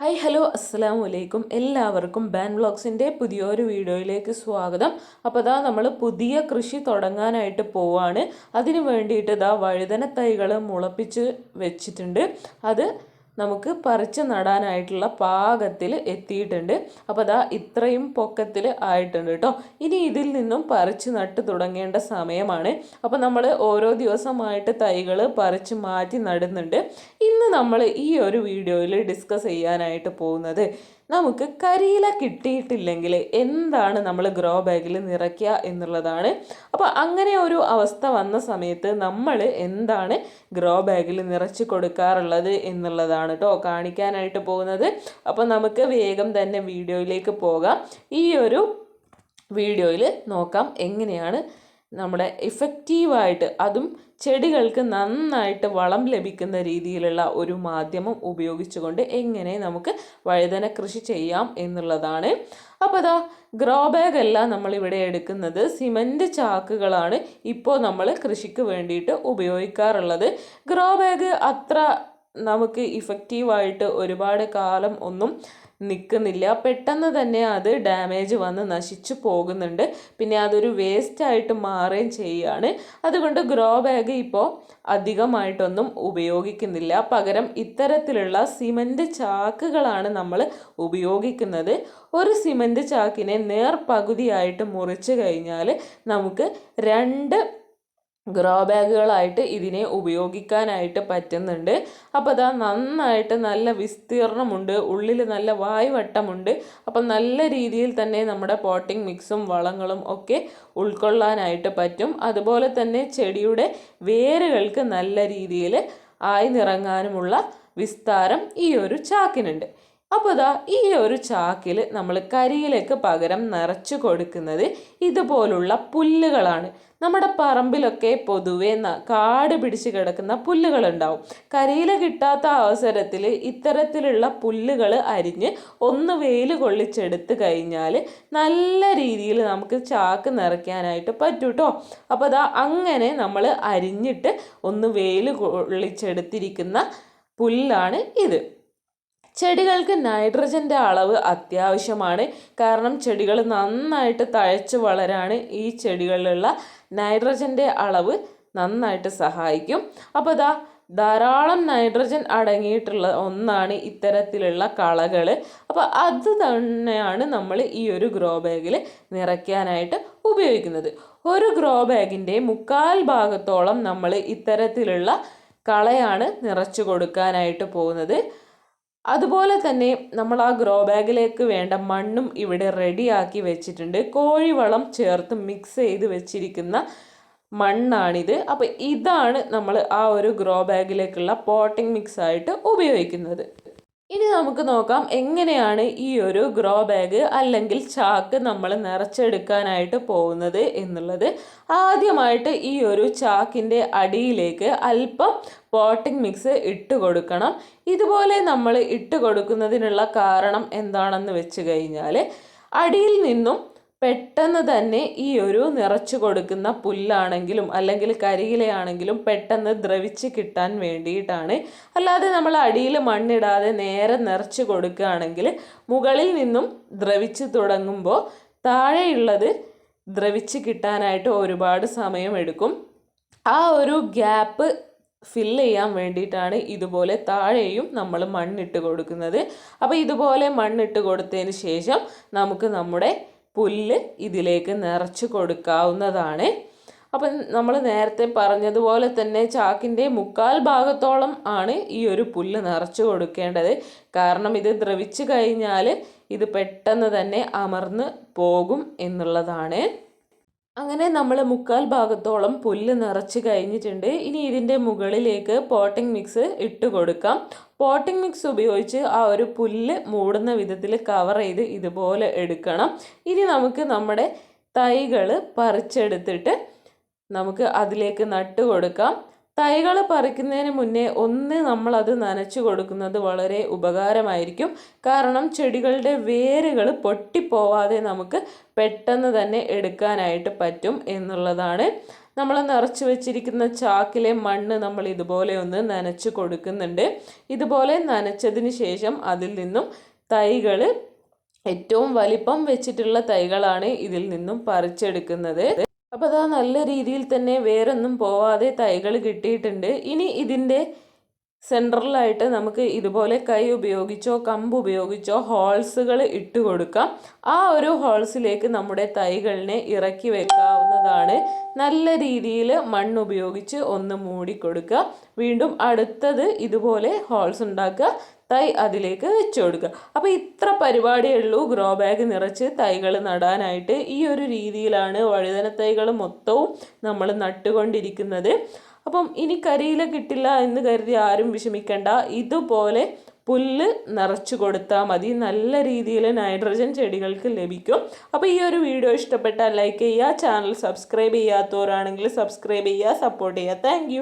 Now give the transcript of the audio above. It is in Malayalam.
ഹായ് ഹലോ അസ്സാം വലൈക്കും എല്ലാവർക്കും ബാൻ വ്ളോഗ്സിന്റെ പുതിയൊരു വീഡിയോയിലേക്ക് സ്വാഗതം. അപ്പോൾ ഇതാ നമ്മൾ പുതിയ കൃഷി തുടങ്ങാനായിട്ട് പോവാണ്. അതിന് വേണ്ടിയിട്ട് ഇതാ വഴുതന തൈകൾ മുളപ്പിച്ച് വെച്ചിട്ടുണ്ട്. അത് നമുക്ക് പറിച്ച് നടാനായിട്ടുള്ള പാകത്തിൽ എത്തിയിട്ടുണ്ട്. അപ്പോൾ അതാ ഇത്രയും പൊക്കത്തിൽ ആയിട്ടുണ്ട് കേട്ടോ. ഇനി ഇതിൽ നിന്നും പറിച്ച് നട്ട് തുടങ്ങേണ്ട സമയമാണ്. അപ്പോൾ നമ്മൾ ഓരോ ദിവസമായിട്ട് തൈകൾ പറിച്ച് മാറ്റി നടുന്നുണ്ട്. ഇന്ന് നമ്മൾ ഈ ഒരു വീഡിയോയിൽ ഡിസ്കസ് ചെയ്യാനായിട്ട് പോകുന്നത് നമുക്ക് കരിയില കിട്ടിയിട്ടില്ലെങ്കിൽ എന്താണ് നമ്മൾ ഗ്രോ ബാഗിൽ നിറയ്ക്കുക എന്നുള്ളതാണ്. അപ്പോൾ അങ്ങനെ ഒരു അവസ്ഥ വന്ന സമയത്ത് നമ്മൾ എന്താണ് ഗ്രോ ബാഗിൽ നിറച്ച് കൊടുക്കാറുള്ളത് എന്നുള്ളതാണ് കേട്ടോ കാണിക്കാനായിട്ട് പോകുന്നത്. അപ്പോൾ നമുക്ക് വേഗം തന്നെ വീഡിയോയിലേക്ക് പോകാം. ഈ ഒരു വീഡിയോയിൽ നോക്കാം എങ്ങനെയാണ് നമ്മുടെ എഫക്റ്റീവായിട്ട് അതും ചെടികൾക്ക് നന്നായിട്ട് വളം ലഭിക്കുന്ന രീതിയിലുള്ള ഒരു മാധ്യമം ഉപയോഗിച്ചുകൊണ്ട് എങ്ങനെ നമുക്ക് വഴുതന കൃഷി ചെയ്യാം എന്നുള്ളതാണ്. അപ്പോൾ അതാ ഗ്രോ ബാഗ് അല്ല നമ്മളിവിടെ എടുക്കുന്നത്. സിമന്റ് ചാക്കുകളാണ് ഇപ്പോൾ നമ്മൾ കൃഷിക്ക് വേണ്ടിയിട്ട് ഉപയോഗിക്കാറുള്ളത്. ഗ്രോ ബാഗ് അത്ര നമുക്ക് ഇഫക്റ്റീവായിട്ട് ഒരുപാട് കാലം ഒന്നും നിൽക്കുന്നില്ല പെട്ടെന്ന് തന്നെ അത് ഡാമേജ് വന്ന് നശിച്ചു പോകുന്നുണ്ട്. പിന്നെ അതൊരു വേസ്റ്റായിട്ട് മാറുകയും ചെയ്യുകയാണ്. അതുകൊണ്ട് ഗ്രോ ബാഗ് ഇപ്പോൾ അധികമായിട്ടൊന്നും ഉപയോഗിക്കുന്നില്ല. പകരം ഇത്തരത്തിലുള്ള സിമന്റ് ചാക്കുകളാണ് നമ്മൾ ഉപയോഗിക്കുന്നത്. ഒരു സിമന്റ് ചാക്കിനെ നേർ പകുതിയായിട്ട് മുറിച്ച് കഴിഞ്ഞാൽ നമുക്ക് രണ്ട് ഗ്രോ ബാഗുകളായിട്ട് ഇതിനെ ഉപയോഗിക്കാനായിട്ട് പറ്റുന്നുണ്ട്. അപ്പോൾ അതാ നന്നായിട്ട് നല്ല വിസ്തീർണമുണ്ട് ഉള്ളിൽ നല്ല വായുവട്ടമുണ്ട്. അപ്പം നല്ല രീതിയിൽ തന്നെ നമ്മുടെ പോട്ടിംഗ് മിക്സും വളങ്ങളും ഒക്കെ ഉൾക്കൊള്ളാനായിട്ട് പറ്റും. അതുപോലെ തന്നെ ചെടിയുടെ വേരുകൾക്ക് നല്ല രീതിയിൽ ആയി നിറങ്ങാനുമുള്ള വിസ്താരം ഈ ഒരു ചാക്കിനുണ്ട്. അപ്പോൾ ഇതാ ഈ ഒരു ചാക്കിൽ നമ്മൾ കരിയിലേക്ക് പകരം നിറച്ചു കൊടുക്കുന്നത് ഇതുപോലുള്ള പുല്ലുകളാണ്. നമ്മുടെ പറമ്പിലൊക്കെ പൊതുവെ കാട് പിടിച്ച് കിടക്കുന്ന പുല്ലുകളുണ്ടാവും. കരിയില കിട്ടാത്ത അവസരത്തിൽ ഇത്തരത്തിലുള്ള പുല്ലുകൾ അരിഞ്ഞ് ഒന്ന് വെയിൽ കൊള്ളിച്ചെടുത്ത് കഴിഞ്ഞാൽ നല്ല രീതിയിൽ നമുക്ക് ചാക്ക് നിറയ്ക്കാനായിട്ട് പറ്റും കേട്ടോ അപ്പോൾ അതാ അങ്ങനെ നമ്മൾ അരിഞ്ഞിട്ട് ഒന്ന് വെയിൽ കൊള്ളിച്ചെടുത്തിരിക്കുന്ന പുല്ലാണ് ഇത്. ചെടികൾക്ക് നൈട്രജന്റെ അളവ് അത്യാവശ്യമാണ്. കാരണം ചെടികൾ നന്നായിട്ട് തഴച്ച് വളരാണ് ഈ ചെടികളിലുള്ള നൈട്രജന്റെ അളവ് നന്നായിട്ട് സഹായിക്കും. അപ്പോൾ ഇതാ ധാരാളം നൈട്രജൻ അടങ്ങിയിട്ടുള്ള ഒന്നാണ് ഇത്തരത്തിലുള്ള കളകൾ അപ്പോൾ അത് തന്നെയാണ് നമ്മൾ ഈ ഒരു ഗ്രോ ബാഗിൽ നിറയ്ക്കാനായിട്ട് ഉപയോഗിക്കുന്നത്. ഒരു ഗ്രോ ബാഗിന്റെ മുക്കാൽ ഭാഗത്തോളം നമ്മൾ ഇത്തരത്തിലുള്ള കളയാണ് നിറച്ചു കൊടുക്കാനായിട്ട് പോകുന്നത്. അതുപോലെ തന്നെ നമ്മൾ ആ ഗ്രോ ബാഗിലേക്ക് വേണ്ട മണ്ണും ഇവിടെ റെഡിയാക്കി വെച്ചിട്ടുണ്ട്. കോഴിവളം ചേർത്ത് മിക്സ് ചെയ്ത് വെച്ചിരിക്കുന്ന മണ്ണാണിത്. അപ്പോൾ ഇതാണ് നമ്മൾ ആ ഒരു ഗ്രോ ബാഗിലേക്കുള്ള പോട്ടിംഗ് മിക്സ് ആയിട്ട് ഉപയോഗിക്കുന്നത്. ഇനി നമുക്ക് നോക്കാം എങ്ങനെയാണ് ഈ ഒരു ഗ്രോ ബാഗ് അല്ലെങ്കിൽ ചാക്ക് നമ്മൾ നിറച്ചെടുക്കാനായിട്ട് പോകുന്നത് എന്നുള്ളത്. ആദ്യമായിട്ട് ഈ ഒരു ചാക്കിന്റെ അടിയിലേക്ക് അല്പം പോട്ടിംഗ് മിക്സ് ഇട്ട് കൊടുക്കണം. ഇതുപോലെ നമ്മൾ ഇട്ട് കൊടുക്കുന്നതിനുള്ള കാരണം എന്താണെന്ന് വെച്ച് കഴിഞ്ഞാൽ അടിയിൽ നിന്നും പെട്ടെന്ന് തന്നെ ഈ ഒരു നിറച്ചു കൊടുക്കുന്ന പുല്ലാണെങ്കിലും അല്ലെങ്കിൽ കരിയിലയാണെങ്കിലും പെട്ടെന്ന് ദ്രവിച്ച് കിട്ടാൻ വേണ്ടിയിട്ടാണ്. അല്ലാതെ നമ്മൾ അടിയിൽ മണ്ണിടാതെ നേരെ നിറച്ച് കൊടുക്കുകയാണെങ്കിൽ മുകളിൽ നിന്നും ദ്രവിച്ച് തുടങ്ങുമ്പോൾ താഴെയുള്ളത് ദ്രവിച്ച് കിട്ടാനായിട്ട് ഒരുപാട് സമയമെടുക്കും ആ ഒരു ഗ്യാപ്പ് ഫില്ല് ചെയ്യാൻ വേണ്ടിയിട്ടാണ് ഇതുപോലെ താഴെയും നമ്മൾ മണ്ണിട്ട് കൊടുക്കുന്നത്. അപ്പോൾ ഇതുപോലെ മണ്ണിട്ട് കൊടുത്തതിന് ശേഷം നമുക്ക് നമ്മുടെ പുല്ല് ഇതിലേക്ക് നിറച്ച് കൊടുക്കാവുന്നതാണ്. അപ്പം നമ്മൾ നേരത്തെ പറഞ്ഞതുപോലെ തന്നെ ചാക്കിന്റെ മുക്കാൽ ഭാഗത്തോളം ആണ് ഈ ഒരു പുല്ല് നിറച്ച് കൊടുക്കേണ്ടത്. കാരണം ഇത് ദ്രവിച്ചു കഴിഞ്ഞാൽ ഇത് പെട്ടെന്ന് തന്നെ അമർന്ന് പോകും എന്നുള്ളതാണ്. അങ്ങനെ നമ്മൾ മുക്കാൽ ഭാഗത്തോളം പുല്ല് നിറച്ച് കഴിഞ്ഞിട്ടുണ്ട്. ഇനി ഇതിന്റെ മുകളിലേക്ക് പോട്ടിംഗ് മിക്സ് ഇട്ട് കൊടുക്കാം. പോട്ടിംഗ് മിക്സ് ഉപയോഗിച്ച് ആ ഒരു പുല്ല് മൂടുന്ന വിധത്തിൽ കവർ ചെയ്ത് ഇതുപോലെ എടുക്കണം. ഇനി നമുക്ക് നമ്മുടെ തൈകൾ പറിച്ചെടുത്തിട്ട് നമുക്ക് അതിലേക്ക് നട്ട് കൊടുക്കാം. തൈകൾ പറിക്കുന്നതിന് മുന്നേ ഒന്ന് നമ്മളത് നനച്ചു കൊടുക്കുന്നത് വളരെ ഉപകാരമായിരിക്കും. കാരണം ചെടികളുടെ വേരുകൾ പൊട്ടിപ്പോവാതെ നമുക്ക് പെട്ടെന്ന് തന്നെ എടുക്കാനായിട്ട് പറ്റും എന്നുള്ളതാണ്. നമ്മൾ നിറച്ച് വെച്ചിരിക്കുന്ന ചാക്കിലെ മണ്ണ് നമ്മൾ ഇതുപോലെ ഒന്ന് നനച്ച് കൊടുക്കുന്നുണ്ട്. ഇതുപോലെ നനച്ചതിന് ശേഷം അതിൽ നിന്നും തൈകൾ ഏറ്റവും വലിപ്പം വെച്ചിട്ടുള്ള തൈകളാണ് ഇതിൽ നിന്നും പറിച്ചെടുക്കുന്നത്. അപ്പോൾ അതാ നല്ല രീതിയിൽ തന്നെ വേറൊന്നും പോവാതെ തൈകൾ കിട്ടിയിട്ടുണ്ട്. ഇനി ഇതിന്റെ സെൻട്രലായിട്ട് നമുക്ക് ഇതുപോലെ കൈ ഉപയോഗിച്ചോ കമ്പ് ഉപയോഗിച്ചോ ഹോൾസുകൾ ഇട്ട് കൊടുക്കാം. ആ ഒരു ഹോൾസിലേക്ക് നമ്മുടെ തൈകളിനെ ഇറക്കി വെക്കാവുന്നതാണ്. നല്ല രീതിയിൽ മണ്ണ് ഉപയോഗിച്ച് ഒന്ന് മൂടി കൊടുക്കുക. വീണ്ടും അടുത്തത് ഇതുപോലെ ഹോൾസ് ഉണ്ടാക്കുക. തൈ അതിലേക്ക് വെച്ച് കൊടുക്കുക. അപ്പോൾ ഇത്ര പരിപാടിയേ ഉള്ളൂ. ഗ്രോ ബാഗ് നിറച്ച് തൈകൾ നടാനായിട്ട് ഈ ഒരു രീതിയിലാണ് വഴുതന തൈകൾ മൊത്തവും നമ്മൾ നട്ടുകൊണ്ടിരിക്കുന്നത്. അപ്പം ഇനി കരിയില കിട്ടില്ല എന്ന് കരുതി ആരും വിഷമിക്കണ്ട. ഇതുപോലെ പുല്ല് നിറച്ചു കൊടുത്താൽ മതി. നല്ല രീതിയിൽ നൈട്രജൻ ചെടികൾക്ക് ലഭിക്കും. അപ്പോൾ ഈ ഒരു വീഡിയോ ഇഷ്ടപ്പെട്ടാൽ ലൈക്ക് ചെയ്യുക. ചാനൽ സബ്സ്ക്രൈബ് ചെയ്യാത്തവരാണെങ്കിൽ സബ്സ്ക്രൈബ് ചെയ്യുക. സപ്പോർട്ട് ചെയ്യുക. താങ്ക്